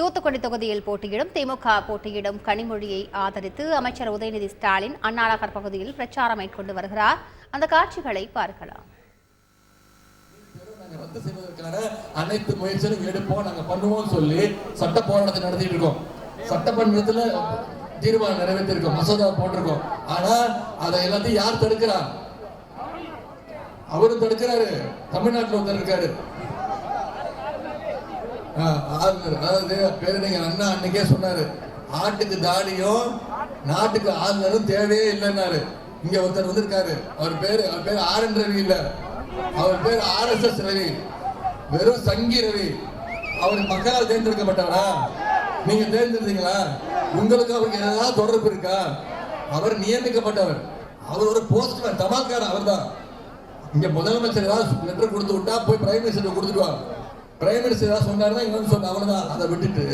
தூத்துக்குடி தொகுதியில் போட்டியிடும் திமுக போட்டியிடும் கனிமொழியை ஆதரித்து அமைச்சர் உதயநிதி ஸ்டாலின் அண்ணாநகர் பகுதியில் பிரச்சாரம் மேற்கொண்டு வருகிறார். அந்த காட்சிகளை பார்க்கலாம். அனைத்து முயற்சிகளும் எடுப்போம் நாங்க பண்ணுவோம் சொல்லி சட்ட போராட்டத்தை நடத்திட்டு இருக்கோம். சட்டமன்றத்துல தீர்மானம் நிறைவேற்றிருக்கோம் மசோதா போட்டிருக்கோம். ஆனா அதை எல்லாத்தையும் யார் தடுக்கிறார் அவரும் தடுக்கிறாரு. தமிழ்நாட்டில் ஒருத்தர் இருக்காரு. ஆஹ் ஆளுநர் அதாவது பேரறிஞர் அண்ணா அன்னைக்கே சொன்னாரு. ஆட்டுக்கு தாடியும் நாட்டுக்கு ஆளுநரும் தேவையே இல்லைன்னாரு. இங்க ஒருத்தர் வந்திருக்காரு. அவர் பேரு அவர் பேர் ஆர் என் ரவி இல்ல. அவர் பேர் ஆர் எஸ் எஸ் ரவி. வெறும் சங்கி ரவி. அவர் மக்களால் தேர்ந்தெடுக்கப்பட்டவரா நீங்க தேர்ந்தெடுத்தீங்களா? உங்களுக்கு அவருக்கு ஏதாவது தொடர்பு இருக்கா? அவர் நியமிக்கப்பட்டவர். அவர் ஒரு போஸ்ட்மேன் தபால்காரர் அவர்தான். இங்க முதலமைச்சர் ஏதாவது லெட்டர் கொடுத்து விட்டா போய் பிரைம் மினிஸ்டர் கொடுத்துட்டு பிரைம் மினிஸ்டர் ஏதாவது சொன்னாருன்னா இன்னொன்று சொன்ன அவ்வளவுதான் அதை விட்டுட்டு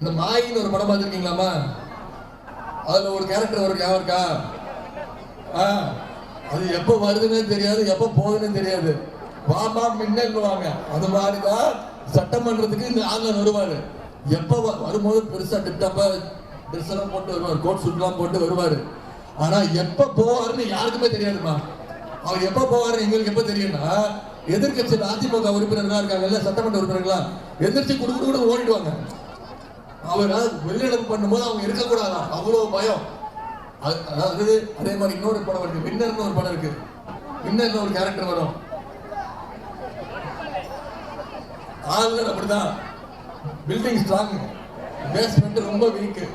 இந்த மாயின்னு ஒரு படம் பார்த்துருக்கீங்களாமா அதில் ஒரு கேரக்டர் வரும் ஞாபகம் இருக்கா? ஆ, அது எப்போ வருதுன்னே தெரியாது எப்போ போகுதுன்னு தெரியாது. வாமா மின்னல்வாங்க அது மாதிரிதான் சட்டமன்றத்துக்கு இந்த ஆளுநர் வருவாரு. எப்போ வரும்போது பெருசாக டிப்டாப்பா ட்ரெஸ் எல்லாம் போட்டு வருவார். கோட் சூட்லாம் போட்டு வருவார். ஆனால் எப்போ போவாருன்னு யாருக்குமே தெரியாதுமா அவர் எப்ப போவாருன்னு எங்களுக்கு எப்ப தெரியும்னா எதிர்க்கட்சியில் அதிமுக உறுப்பினர்களா இருக்காங்கல்ல சட்டமன்ற உறுப்பினர்களா எதிர்த்து குடு குடு ஓடிடுவாங்க. அவர் வெளிநடப்பு பண்ணும்போது அவங்க இருக்கக்கூடாதான் அவ்வளவு பயம். அது- அதாவது அதே மாதிரி இன்னொரு படம் இருக்கு. வின்னர்னு ஒரு படம் இருக்கு. வின்னர்னு ஒரு கேரக்டர் வரும். ஆளுநர் அப்படிதான். பில்டிங் ஸ்ட்ராங் பேஸ்மெண்ட் ரொம்ப வீக்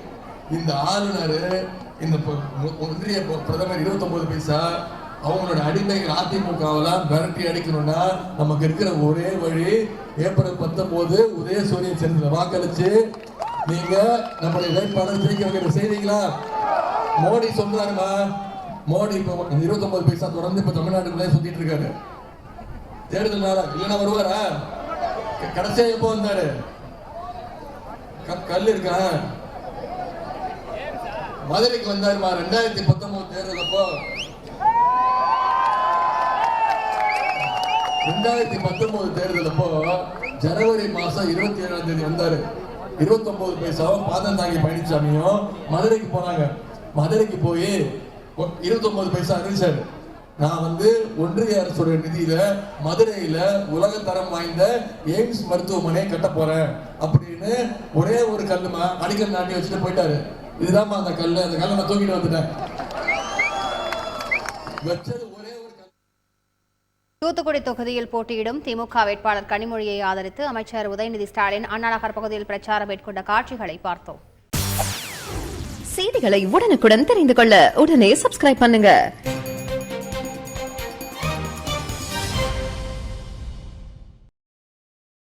இந்த ஆளுநர் இந்த ப- மு- ஒன்றிய பிரதமர் 29 பைசா அவங்களோட அடிமைகள் அதிமுகவெல்லாம் விரட்டி அடிக்கணும்னா நமக்கு இருக்கிற ஒரே வழி ஏப்ரல் பத்தொன்பது உதயசூரியன் சென்று வாக்களிச்சு நீங்க நம்மளுடைய வேட்பாளர் ஜெயிக்க வைக்கிற செய்வீங்களா மோடி சொல்றாருமா? மோடி இப்போ இருபத்தி ஒன்பது பைசா தொடர்ந்து இப்ப தமிழ்நாட்டுக்குள்ளே சுத்திட்டு இருக்காரு. தேர்தல் நாள இல்லைன்னா வருவாரா? கடைசியா எப்போ வந்தாரு? கல் இருக்கா? மதுரைக்கு வந்தாருமா? ரெண்டாயிரத்தி பத்தொன்பது தேர்தல் அப்போ? ரெண்டாயிரத்தி பத்தொன்பது தேர்தல் அப்போ ஜனவரி மாசம் இருபத்தி ஏழாம் தேதி வந்தாரு. இருபத்தி ஒன்பது பைசாவும் பாதந்தாங்கி பழனிசாமியும் மதுரைக்கு போனாங்க. மதுரைக்கு போய் இருபத்தி ஒன்பது பைசா அறிவிச்சாரு நான் வந்து ஒன்றிய அரசுடைய நிதியில மதுரையில உலகத்தரம் வாய்ந்த எய்ம்ஸ் மருத்துவமனையை கட்ட போறேன் அப்படின்னு ஒரே ஒரு கல்லுமா அடிக்கல் நாட்டி வச்சுட்டு போயிட்டாரு. இதுதாம்மா அந்த கல்லு. அந்த கல்லை நான் தூக்கிட்டு வந்துட்டேன். வச்சது தூத்துக்குடி தொகுதியில் போட்டியிடும் திமுக வேட்பாளர் கனிமொழியை ஆதரித்து அமைச்சர் உதயநிதி ஸ்டாலின் அண்ணாநகர் பகுதியில் பிரச்சாரம் மேற்கொண்ட காட்சிகளை பார்த்தோம். செய்திகளை உடனுக்குடன் தெரிந்து கொள்ள உடனே சப்ஸ்கிரைப் பண்ணுங்க.